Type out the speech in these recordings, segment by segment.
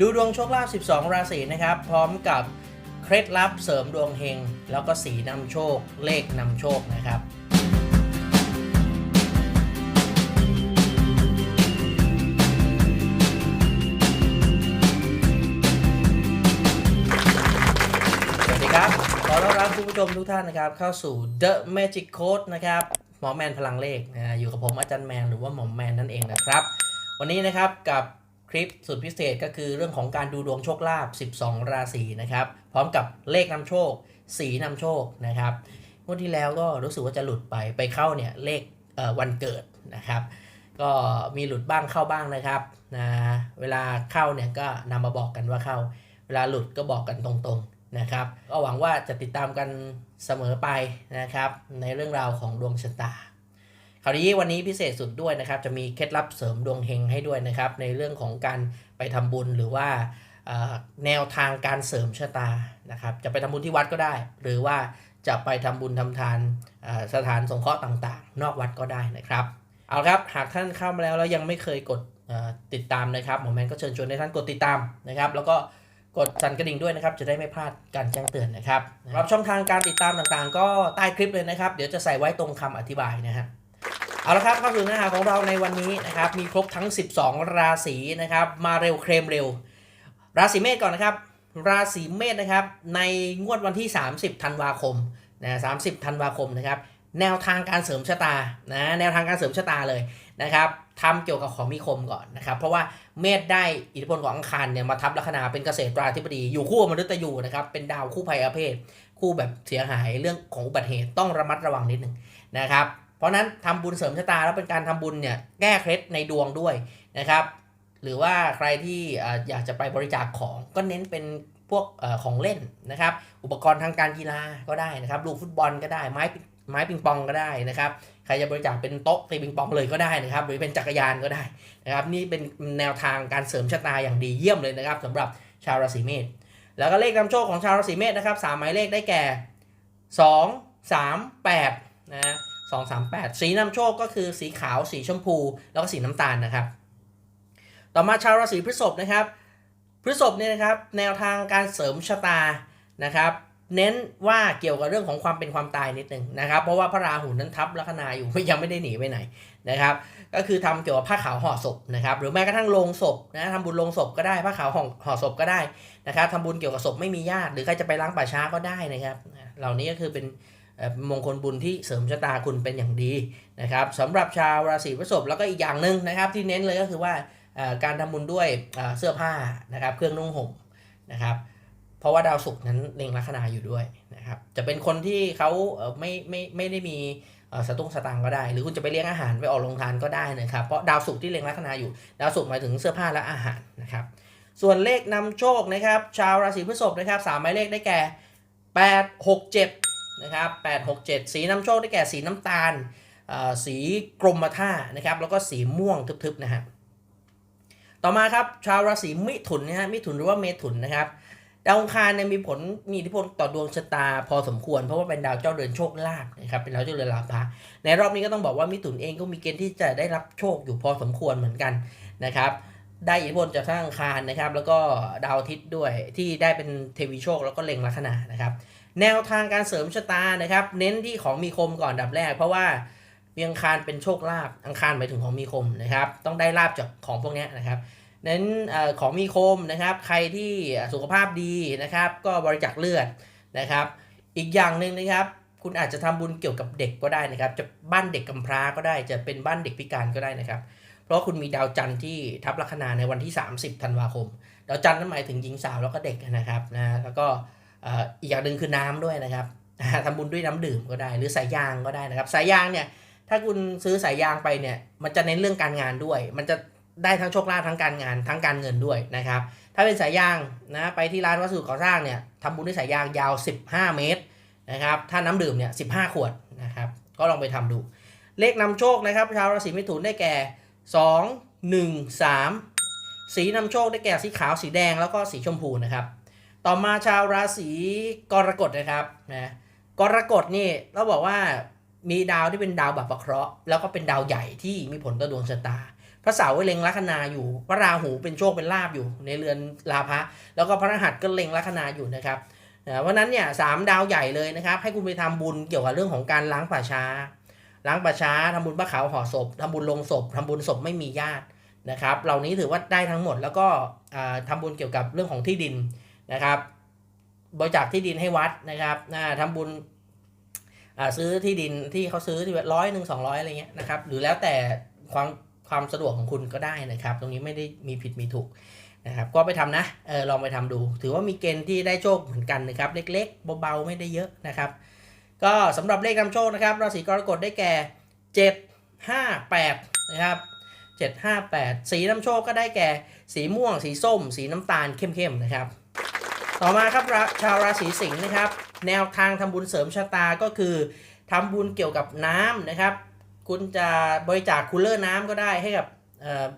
ดูดวงโชคลาภ 12 ราศีนะครับ พร้อมกับเคล็ดลับเสริมดวงเฮง แล้วก็สีนำโชค เลขนำโชคนะครับสวัสดีครับขอต้อนรับคุณผู้ชมทุกท่านนะครับ เข้าสู่ The Magic Code นะครับ หมอแมนพลังเลขนะอยู่กับผมอาจารย์แมนหรือว่าหมอแมนนั่นเองนะครับ วันนี้นะครับกับ ลิปสุดพิเศษก็คือเรื่องของการดูดวงโชคลาภ 12 ราศีนะครับ พร้อมกับเลขนำโชค สีนำโชคนะครับงวดที่แล้วก็รู้สึกว่าจะหลุดไปไปเข้าเนี่ยเลขวันเกิดนะครับ ก็มีหลุดบ้างเข้าบ้างนะครับนะเวลาเข้าเนี่ยก็นำมาบอกกันว่าเข้า เวลาหลุดก็บอกกันตรงๆนะครับก็หวังว่าจะติดตามกันเสมอไปนะครับ ในเรื่องราวของดวงชะตา คราวนี้วันนี้พิเศษสุดด้วยนะครับ จะมีเคล็ดลับเสริมดวงเฮงให้ด้วยนะครับ ในเรื่องของการไปทำบุญหรือว่าแนวทางการเสริมชะตานะครับ จะไปทำบุญที่วัดก็ได้ หรือว่าจะไปทำบุญทำทานสถานสงเคราะห์ต่างๆ นอกวัดก็ได้นะครับ เอาครับหากท่านเข้ามาแล้วแล้วยังไม่เคยกดติดตามนะครับหมอแมนก็เชิญชวนให้ท่านกดติดตามนะครับ แล้วก็กดสั่นกระดิ่งด้วยนะครับ จะได้ไม่พลาดการแจ้งเตือนนะครับรับช่องทางการติดตามต่างๆ ก็ใต้คลิปเลยนะครับ เดี๋ยวจะใส่ไว้ตรงคำอธิบายนะฮะ เอาละครับเข้าสู่เนื้อหาของเราในวันนี้นะครับ มีครบทั้ง 12 ราศีนะครับ มาเร็วเคลมเร็ว ราศีเมษก่อนนะครับ ราศีเมษนะครับ ในงวดวันที่ 30ธันวาคมนะ30ธันวาคมนะครับ แนวทางการเสริมชะตานะแนวทางการเสริมชะตาเลยนะครับทำเกี่ยวกับของมีคมก่อนนะครับ เพราะว่าเมษได้อิทธิพลของอังคารเนี่ยมาทับลัคนาเป็นเกษตราธิบดี อยู่คู่กับมฤตยูนะครับเป็นดาวคู่ภัยอาเพศ คู่แบบเสียหายเรื่องของอุบัติเหตุต้องระมัดระวังนิดหนึ่งนะครับ ราะนั้นทำบุญเสริมชะตาแล้วเป็นการทำบุญเนี่ยแก้เคล็ดในดวงด้วยนะครับ หรือว่าใครที่อยากจะไปบริจาคของก็เน้นเป็นพวกของเล่นนะครับ อุปกรณ์ทางการกีฬาก็ได้นะครับลูกฟุตบอลก็ได้ไม้ไม้ปิงปองก็ได้นะครับ ใครจะบริจาคเป็นโต๊ะตีปิงปองเลยก็ได้นะครับ หรือเป็นจักรยานก็ได้นะครับนี่เป็นแนวทางการเสริมชะตาอย่างดีเยี่ยมเลยนะครับสำหรับชาวราศีเมษแล้วก็เลขนำโชคของชาวราศีเมษนะครับสามหมายเลขได้แก่ 2 3 8นะ สองสามแปดสีนำโชคก็คือสีขาว สีชมพู แล้วก็สีน้ำตาลนะครับ ต่อมาชาวราศีพฤษภนะครับ พฤษภเนี่ยนะครับแนวทางการเสริมชะตานะครับ เน้นว่าเกี่ยวกับเรื่องของความเป็นความตายนิดนึงนะครับ เพราะว่าพระราหูนั้นทับลัคนาอยู่ยังไม่ได้หนีไปไหนนะครับ ก็คือทำเกี่ยวกับผ้าขาวห่อศพนะครับ หรือแม้กระทั่งโลงศพนะทำบุญโลงศพก็ได้ผ้าขาวห่อห่อศพก็ได้นะครับทำบุญเกี่ยวกับศพไม่มีญาติหรือใครจะไปล้างป่าช้าก็ได้นะครับ เหล่านี้ก็คือเป็น มงคลบุญที่เสริมชะตาคุณเป็นอย่างดีนะครับสำหรับชาวราศีพฤษภแล้วก็อีกอย่างหนึ่งนะครับ ที่เน้นเลยก็คือว่าการทำบุญด้วยเสื้อผ้านะครับ เครื่องนุ่งห่มนะครับเพราะว่าดาวศุกร์นั้นเล็งลัคนาอยู่ด้วยนะครับ จะเป็นคนที่เขาเอ่ไม่ไม่ไม่ได้มีสตุ้งสตางก็ได้ หรือคุณจะไปเลี้ยงอาหารไปออกโรงทานก็ได้นะครับเพราะดาวศุกร์ที่เล็งลัคนาอยู่ ดาวศุกร์หมายถึงเสื้อผ้าและอาหารนะครับ ส่วนเลขนำโชคนะครับ ชาวราศีพฤษภนะครับสามหมายเลขได้แก่8 6 7 นะครับ8 6 7 สีนำโชคได้แก่สีน้ำตาลอ่อสีกรมท่านะครับแล้วก็สีม่วงทึบๆนะฮะต่อมาครับชาวราศีมิถุนนะฮะมิถุนหรือว่าเมถุนนะครับดาวองคารเนี่ยมีผลมีอิทธิพลต่อดวงชะตาพอสมควร เพราะว่าเป็นดาวเจ้าเรือนโชคลาภนะครับเป็นดาวเจ้าเรือนลาภะในรอบนี้ก็ต้องบอกว่ามิถุนเองก็มีเกณฑ์ที่จะได้รับโชคอยู่พอสมควรเหมือนกันนะครับได้อิทธิพลจากทั้งอังคารนะครับแล้วก็ดาวอาทิตย์ด้วยที่ได้เป็นเทวีโชคแล้วก็เล็งลัคนานะครับ แนวทางการเสริมชะตานะครับ เน้นที่ของมีคมก่อนดับแรก เพราะว่าเมีอังคารเป็นโชคลาภอังคารหมายถึงของมีคมนะครับ ต้องได้ลาบจากของพวกนี้นะครับเน้นอของมีคมนะครับ ใครที่สุขภาพดีนะครับ ก็บริจาคเลือดนะครับ อีกอย่างหนึ่งนะครับ คุณอาจจะทำบุญเกี่ยวกับเด็กก็ได้นะครับ จะบ้านเด็กกำพร้าก็ได้ จะเป็นบ้านเด็กพิการก็ได้นะครับ เพราะคุณมีดาวจันทร์ที่ทับลัคนาในวันที่ 30 ธันวาคม ดาวจันทร์นั้นหมายถึงหญิงสาวแล้วก็เด็กนะครับนะแล้วก็ อีกอย่างหนึ่งคือน้ำด้วยนะครับทำบุญด้วยน้ำดื่มก็ได้ หรือสายยางก็ได้นะครับ สายยางเนี่ยถ้าคุณซื้อสายยางไปเนี่ยมันจะเน้นเรื่องการงานด้วย มันจะได้ทั้งโชคลาภทั้งการงานทั้งการเงินด้วยนะครับ ถ้าเป็นสายยางนะไปที่ร้านวัสดุก่อสร้างเนี่ยทำบุญด้วยสายยางยาว 15 เมตรนะครับถ้าน้ำดื่มเนี่ย15ขวดนะครับก็ลองไปทำดู เลขนำโชคนะครับชาวราศีมิถุนได้แก่ 2 1 3 สีนำโชคได้แก่สีขาวสีแดงแล้วก็สีชมพูนะครับ ต่อมาชาวราศีกรกฎนะครับนะกรกฎนี่เราบอกว่ามีดาวที่เป็นดาวแบบประเคราะห์แล้วก็เป็นดาวใหญ่ที่มีผลต่อดวงชะตาพระเสาร์เล็งลัคนาอยู่ พระราหูเป็นโชคเป็นลาบอยู่ในเรือนลาภะแล้วก็พระรหัสก็เล็งลัคนาอยู่นะครับเพราะนั้นเนี่ยสามดาวใหญ่เลยนะครับ ให้คุณไปทำบุญเกี่ยวกับเรื่องของการล้างป่าช้า ล้างป่าช้าทำบุญพระขาวห่อศพทำบุญลงศพทำบุญศพไม่มีญาตินะครับ เหล่านี้ถือว่าได้ทั้งหมดแล้วก็อ่าทำบุญเกี่ยวกับเรื่องของที่ดิน นะครับ บริจาคที่ดินให้วัดนะครับนะทำบุญซื้อที่ดินที่เขาซื้อที่ร้อยหนึ่งสองร้อยอะไรเงี้ยนะครับ หรือแล้วแต่ความความสะดวกของคุณก็ได้นะครับ ตรงนี้ไม่ได้มีผิดมีถูกนะครับ ก็ไปทำนะเออลองไปทำดู ถือว่ามีเกณฑ์ที่ได้โชคเหมือนกันนะครับ เล็กๆเบาๆไม่ได้เยอะนะครับ ก็สำหรับเลขนำโชคนะครับราศีกรกฎได้แก่ 7 5 8 นะครับ 7 5 8 สีนำโชคก็ได้แก่ สีม่วง สีส้ม สีน้ำตาลเข้มๆนะครับ ต่อมาครับชาวราศีสิงห์นะครับ แนวทางทำบุญเสริมชะตาก็คือทำบุญเกี่ยวกับน้ำนะครับ คุณจะบริจาคคูลเลอร์น้ำก็ได้ให้กับ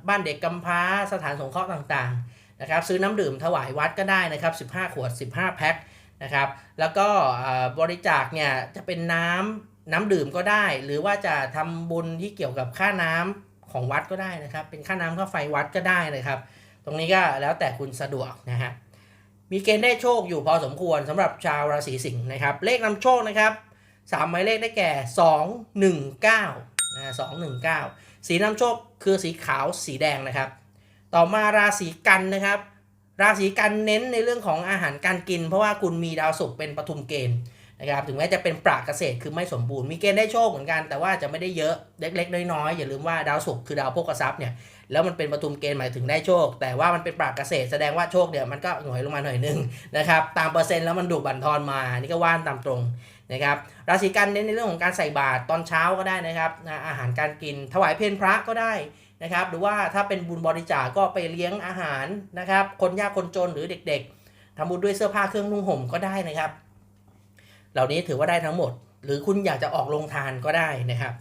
บ้านเด็กกำพร้าสถานสงเคราะห์ต่างๆนะครับ ซื้อน้ำดื่มถวายวัดก็ได้นะครับ 15 ขวด 15 แพ็คนะครับแล้วก็บริจาคเนี่ยจะเป็นน้ำน้ำดื่มก็ได้ หรือว่าจะทำบุญที่เกี่ยวกับค่าน้ำของวัดก็ได้นะครับ เป็นค่าน้ำค่าไฟวัดก็ได้นะครับ ตรงนี้ก็แล้วแต่คุณสะดวกนะฮะ มีเกณฑ์ได้โชคอยู่พอสมควรสำหรับชาวราศีสิงห์นะครับ เลขนำโชคนะครับสามหมายเลขได้แก่ 2 1 9นะสองหนึ่งเก้าสีนำโชคคือสีขาวสีแดงนะครับ ต่อมาราศีกันนะครับ ราศีกันเน้นในเรื่องของอาหารการกิน เพราะว่าคุณมีดาวศุกร์เป็นปฐุมเกณฑ์นะครับถึงแม้จะเป็นปราเกษตรคือไม่สมบูรณ์มีเกณฑ์ได้โชคเหมือนกันแต่ว่าจะไม่ได้เยอะเล็กๆน้อยๆอย่าลืมว่าดาวศุกร์คือดาวโภคทรัพย์เนี่ย แล้วมันเป็นปฐุมเกณฑ์หมายถึงได้โชค แต่ว่ามันเป็นปราบเกษตรแสดงว่าโชคเนี่ยมันก็หน่วยลงมาหน่อยหนึงนะครับตามเปอร์เซ็นต์แล้วมันดูบั่นทอนมานี่ก็ว่านตามตรงนะครับราศีกันเน้นในเรื่องของการใส่บาตรตอนเช้าก็ได้นะครับนะอาหารการกิน ถวายเพลพระก็ได้นะครับหรือว่าถ้าเป็นบุญบริจาคก็ไปเลี้ยงอาหารนะครับคนยากคนจนหรือเด็ก ๆทำบุญด้วยเสื้อผ้าเครื่องนุ่งห่มก็ได้นะครับ เหล่านี้ถือว่าได้ทั้งหมด หรือคุณอยากจะออกลงทานก็ได้นะครับ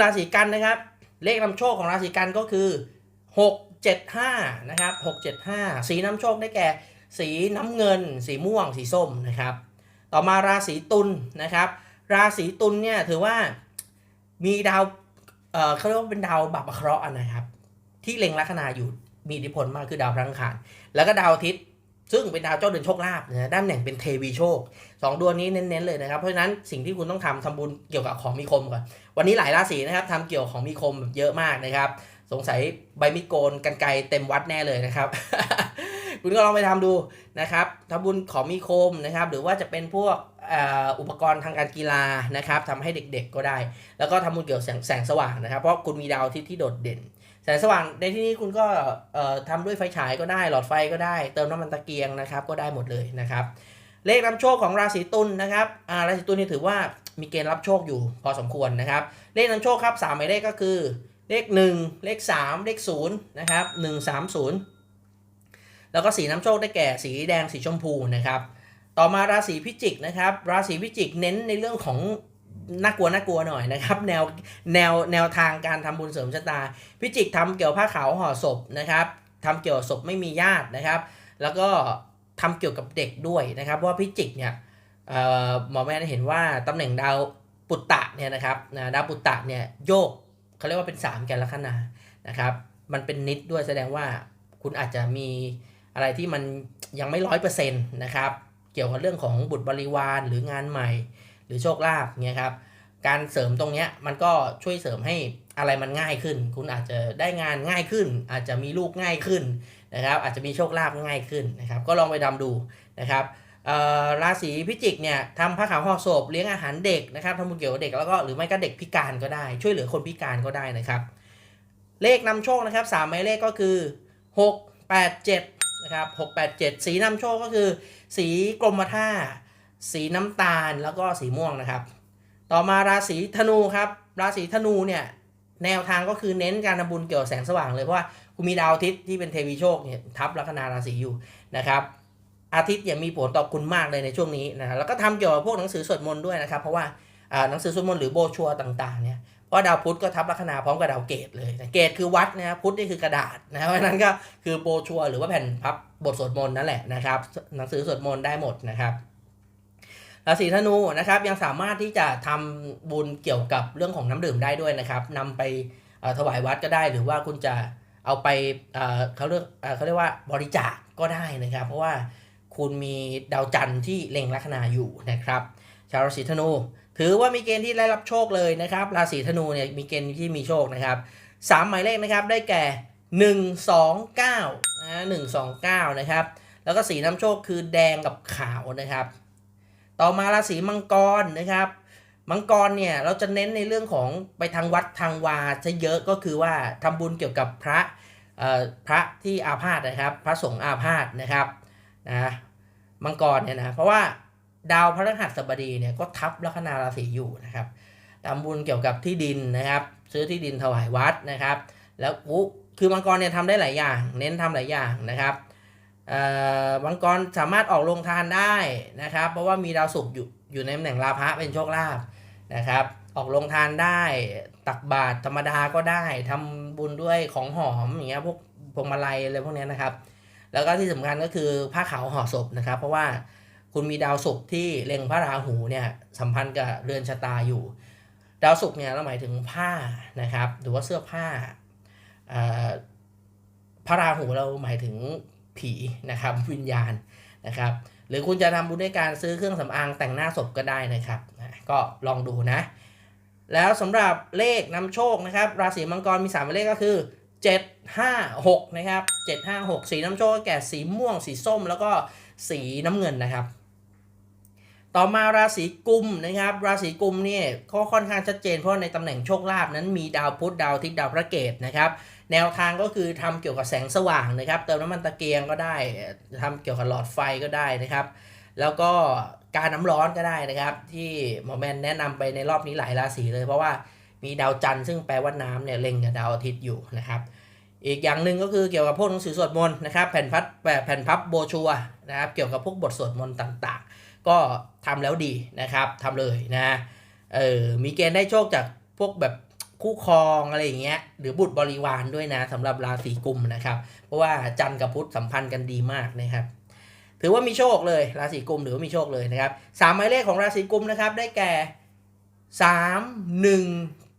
ราศีกันนะครับ เลขนำโชคของราศีกันก็คือ 675 นะครับ 675 สีนำโชคได้แก่ สีน้ำเงิน สีม่วง สีส้มนะครับ ต่อมาราศีตุลนะครับ ราศีตุลเนี่ยถือว่ามีดาวเออเขาเรียกว่าเป็นดาวบัพเคราะห์นะครับ ที่เล็งลัคนาอยู่มีอิทธิพลมากคือดาวพลังคารแล้วก็ดาวอาทิตย์ ซึ่งเป็นดาวเจ้าเดือนโชคลาภนะด้านแหน่งเป็นเทวีโชคสองดวงนี้เน้นๆเลยนะครับ เพราะฉะนั้นสิ่งที่คุณต้องทำทำบุญเกี่ยวกับของมีคมก่อน วันนี้หลายราศีนะครับทำเกี่ยวของมีคมแบบเยอะมากนะครับ สงสัยใบมีดโกนกันไกเต็มวัดแน่เลยนะครับ คุณก็ลองไปทำดูนะครับทำบุญของมีคมนะครับ หรือว่าจะเป็นพวกอุปกรณ์ทางการกีฬานะครับทำให้เด็กๆก็ได้ แล้วก็ทำบุญเกี่ยวกับแสงแสงสว่างนะครับ เพราะคุณมีดาวอาทิตย์ที่โดดเด่น แสงสว่างในที่นี้คุณก็ทำด้วยไฟฉายก็ได้ หลอดไฟก็ได้ เติมน้ำมันตะเกียงนะครับ ก็ได้หมดเลยนะครับ เลขนำโชคของราศีตุลนะครับราศีตุลนี่ถือว่ามีเกณฑ์รับโชคอยู่พอสมควรนะครับ เลขนำโชคครับสามหมายเลขก็คือ เลข 1 เลข 3 เลข0นะครับ130แล้วก็สีน้ำโชคได้แก่สีแดงสีชมพูนะครับ ต่อมาราศีพิจิกนะครับ ราศีพิจิกเน้นในเรื่องของ น่ากลัวน่ากลัวหน่อยนะครับ แนวแนวแนวทางการทำบุญเสริมชะตา พิจิกทำเกี่ยวผ้าขาวห่อศพนะครับทำเกี่ยวกับศพไม่มีญาตินะครับ แล้วก็ทำเกี่ยวกับเด็กด้วยนะครับเพราะว่าพิจิกเนี่ยหมอแม่ได้เห็นว่าตำแหน่งดาวปุตตะเนี่ยนะครับดาวปุตตะเนี่ยโยกเขาเรียกว่าเป็น 3 แกนลัคนานะครับ มันเป็นนิดด้วยแสดงว่าคุณอาจจะมีอะไรที่มันยังไม่ร้อยเปอร์เซ็นต์นะครับ เกี่ยวกับเรื่องของบุตรบริวารหรืองานใหม่ หรือโชคลาภเนี่ยครับการเสริมตรงนี้มันก็ช่วยเสริมให้อะไรมันง่ายขึ้น คุณอาจจะได้งานง่ายขึ้น อาจจะมีลูกง่ายขึ้นนะครับ อาจจะมีโชคลาภง่ายขึ้นนะครับ ก็ลองไปทำดูนะครับอ่อราศีพิจิกเนี่ยทำผ้าขาวห่อศพเลี้ยงอาหารเด็กนะครับทำบุญเกี่ยวกับเด็กแล้วก็หรือไม่ก็เด็กพิการก็ได้ ช่วยเหลือคนพิการก็ได้นะครับ เลขนำโชคนะครับสามหมายเลขก็คือ 6 8 7นะครับ6 8 7 สีนำโชคก็คือ สีกรมท่า สีน้ำตาลแล้วก็สีม่วงนะครับ ต่อมาราศีธนูครับ ราศีธนูเนี่ยแนวทางก็คือเน้นการทำบุญเกี่ยวกับแสงสว่างเลยเพราะว่าคุณมีดาวอาทิตย์ที่เป็นเทวีโชคเนี่ยทับลัคนาราศีอยู่นะครับอาทิตย์เนี่ยมีผลต่อคุณมากเลยในช่วงนี้นะแล้วก็ทำเกี่ยวกับพวกหนังสือสวดมนต์ด้วยนะครับ เพราะว่าอ่าหนังสือสวดมนต์หรือโบชัวต่างๆเนี่ยเพราะดาวพุธก็ทับลัคนาพร้อมกับดาวเกตเลยนะเกตคือวัดนะพุธนี่คือกระดาษนะเพราะนั้นก็คือโบชัวหรือว่าแผ่นพับบทสวดมนต์นั่นแหละนะครับ หนังสือสวดมนต์ได้หมดนะครับ ราศีธนูนะครับยังสามารถที่จะทำบุญเกี่ยวกับเรื่องของน้ำดื่มได้ด้วยนะครับนำไปถวายวัดก็ได้ หรือว่าคุณจะเอาไปเเขาเรียกเขาเรียกว่าบริจาคก็ได้นะครับ เพราะว่าคุณมีดาวจันทร์ที่เล็งลัคนาอยู่นะครับ ชาวราศีธนู ถือว่ามีเกณฑ์ที่ได้รับโชคเลยนะครับ ราศีธนูเนี่ยมีเกณฑ์ที่มีโชคนะครับสามหมายเลขนะครับได้แก่ 1 2 9นะ1 2 9 นะครับ แล้วก็สีน้ำโชคคือแดงกับขาวนะครับ ต่อมาราศีมังกรนะครับ มังกรเนี่ยเราจะเน้นในเรื่องของไปทางวัดทางวาจะเยอะก็คือว่าทำบุญเกี่ยวกับพระพระที่อาพาธนะครับ พระสงฆ์อาพาธนะครับนะมังกรเนี่ยนะเพราะว่าดาวพระฤหัสบดีเนี่ยก็ทับลัคนาราศีอยู่นะครับทำบุญเกี่ยวกับที่ดินนะครับ ซื้อที่ดินถวายวัดนะครับ แล้วอุ๊คือมังกรเนี่ยทำได้หลายอย่าง เน้นทำหลายอย่างนะครับ มังกรสามารถออกโรงทานได้นะครับ เพราะว่ามีดาวศุกร์อยู่อยู่ในตำแหน่งลาภะเป็นโชคลาภนะครับ ออกโรงทานได้ตักบาตรธรรมดาก็ได้ทำบุญด้วยของหอมอย่างเงี้ยพวกพวงมาลัยอะไรพวกนี้นะครับ แล้วก็ที่สำคัญก็คือผ้าขาวห่อศพนะครับ เพราะว่าคุณมีดาวศุกร์ที่เล็งพระราหูเนี่ยสัมพันธ์กับเรือนชะตาอยู่ ดาวศุกร์เนี่ยเราหมายถึงผ้านะครับ หรือว่าเสื้อผ้าพระราหูเราหมายถึง ผีนะครับวิญญาณนะครับ หรือคุณจะทำบุญด้วยการซื้อเครื่องสำอางแต่งหน้าศพก็ได้นะครับนะก็ลองดูนะ แล้วสำหรับเลขนำโชคนะครับ ราศีมังกรมี3ามเลขก็คือ 7 5 6 นะครับ 7 5 6 สีน้ำโชคก็แก่สีม่วง สีส้มแล้วก็สีน้ำเงินนะครับ ต่อมาราศีกุมนะครับ ราศีกุมเนี่ยก็ค่อนข้างชัดเจนเพราะในตำแหน่งโชคลาภนั้นมีดาวพุธดาวทิติดาวพระเกตนะครับ แนวทางก็คือทำเกี่ยวกับแสงสว่างนะครับ เติมน้ำมันตะเกียงก็ได้ทำเกี่ยวกับหลอดไฟก็ได้นะครับ แล้วก็การน้ำร้อนก็ได้นะครับ ที่หมอแมนแนะนำไปในรอบนี้หลายราศีเลย เพราะว่ามีดาวจันทร์ซึ่งแปลว่าน้ำเนี่ยเล็งกับดาวอาทิตย์อยู่นะครับ อีกอย่างหนึ่งก็คือเกี่ยวกับพวกหนังสือสวดมนต์นะครับ แผ่นพับแผ่นพับโบชัวนะครับเกี่ยวกับพวกบทสวดมนต์ต่างๆ ก็ทำแล้วดีนะครับทำเลยนะเออมีเกณฑ์ได้โชคจากพวกแบบคู่ครองอะไรอย่างเงี้ยหรือบุตรบริวารด้วยนะสำหรับราศีกุมนะครับ เพราะว่าจันทร์กับพุธสัมพันธ์กันดีมากนะครับถือว่ามีโชคเลยราศีกุมถือว่ามีโชคเลยนะครับสามหมายเลขของราศีกุมนะครับได้แก่สามหนึ่ง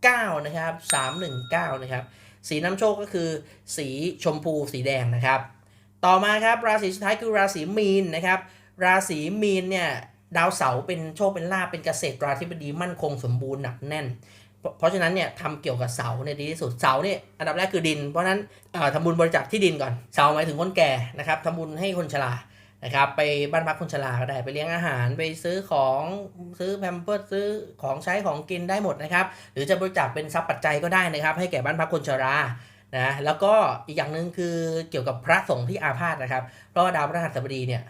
เก้านะครับสามหนึ่งเก้านะครับสีน้ำโชคก็คือสีชมพูสีแดงนะครับ ต่อมาครับราศีสุดท้ายคือราศีมีนนะครับ ราศีมีนเนี่ยดาวเสาร์เป็นโชคเป็นลาภเป็นเกษตราธิบดีมั่นคงสมบูรณ์หนักแน่น เพราะฉะนั้นเนี่ยทำเกี่ยวกับเสาเนี่ยดีที่สุดเสาเนี่ยอันดับแรกคือดิน เพราะฉะนั้นทำบุญบริจาคที่ดินก่อนเสาหมายถึงคนแก่นะครับทำบุญให้คนชรานะครับไปบ้านพักคนชราก็ได้ไปเลี้ยงอาหารไปซื้อของซื้อแพมเพิร์สซื้อของใช้ของกินได้หมดนะครับหรือจะบริจาคเป็นทรัพย์ปัจจัยก็ได้นะครับให้แก่บ้านพักคนชรานะแล้วก็อีกอย่างหนึ่งคือเกี่ยวกับพระสงฆ์ที่อาพาธนะครับเพราะว่าดาวพฤหัสบดีเนี่ย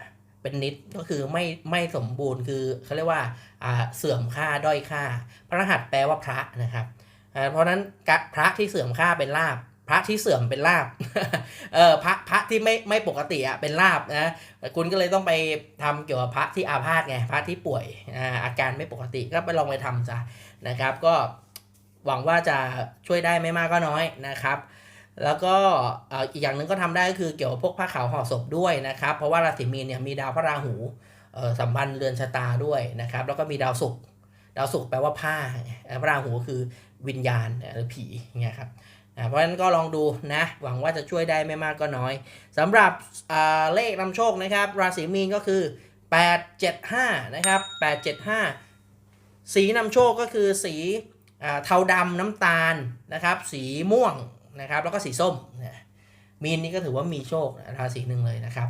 เป็นนิดก็คือไม่ไม่สมบูรณ์คือเขาเรียกว่าเสื่อมค่าด้อยค่า พระรหัสแปลว่าพระนะครับเพราะนั้นพระที่เสื่อมค่าเป็นลาบพระที่เสื่อมเป็นลาบ เออพระพระที่ไม่ไม่ปกติอะเป็นลาบนะคุณก็เลยต้องไปทำเกี่ยวกับพระที่อาพาธไงพระที่ป่วยอ่าอาการไม่ปกติก็ไปลองไปทำซะนะครับ ก็หวังว่าจะช่วยได้ไม่มากก็น้อยนะครับ แล้วก็อีกอย่างหนึ่งก็ทำได้ก็คือเกี่ยวกับพวกผ้าขาวห่อศพด้วยนะครับ เพราะว่าราศีมีนเนี่ยมีดาวพระราหูสัมพันธ์เรือนชะตาด้วยนะครับ แล้วก็มีดาวศุกร์ดาวศุกร์แปลว่าผ้าพระราหูคือวิญญาณหรือผีเงี้ยครับเพราะฉะนั้นก็ลองดูนะ หวังว่าจะช่วยได้ไม่มากก็น้อยสำหรับเลขนำโชคนะครับ ราศีมีนก็คือ 875 นะครับ 875 สีนำโชคก็คือสีเทาดำน้ำตาลนะครับ สีม่วง นะครับ แล้วก็สีส้มนะมีนนี่ก็ถือว่ามีโชคราศีหนึ่งเลยนะครับ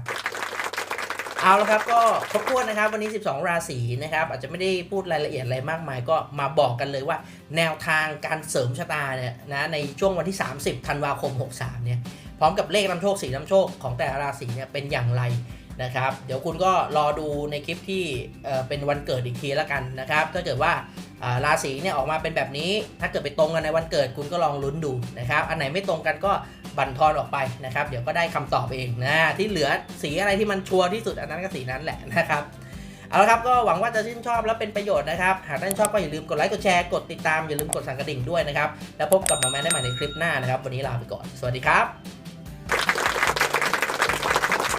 เอาละครับก็ครบถ้วนนะครับ วันนี้ 12 ราศีนะครับ อาจจะไม่ได้พูดรายละเอียดอะไรมากมาย ก็มาบอกกันเลยว่า แนวทางการเสริมชะตาเนี่ยนะในช่วงวันที่ 30 ธันวาคม 63 เนี่ยพร้อมกับเลขนำโชคสีนำโชคของแต่ละราศีเนี่ยเป็นอย่างไร นะครับ เดี๋ยวคุณก็รอดูในคลิปที่เเป็นวันเกิดอีกทีแล้วกันนะครับ ถ้าเกิดว่าราศีเนี่ยออกมาเป็นแบบนี้ ถ้าเกิดไปตรงกันในวันเกิดคุณก็ลองลุ้นดูนะครับ อันไหนไม่ตรงกันก็บั่นทอนออกไปนะครับ เดี๋ยวก็ได้คำตอบเองนะ ที่เหลือสีอะไรที่มันชัวร์ที่สุดอันนั้นก็สีนั้นแหละนะครับ เอาละครับก็หวังว่าจะชื่นชอบและเป็นประโยชน์นะครับ หากท่านชอบก็อย่าลืมกดไลค์ กดแชร์ กดติดตาม อย่าลืมกดสั่นกระดิ่งด้วยนะครับ แล้วพบกับหมอแมนได้ใหม่ในคลิปหน้านะครับ วันนี้ลาไปก่อน สวัสดีครับ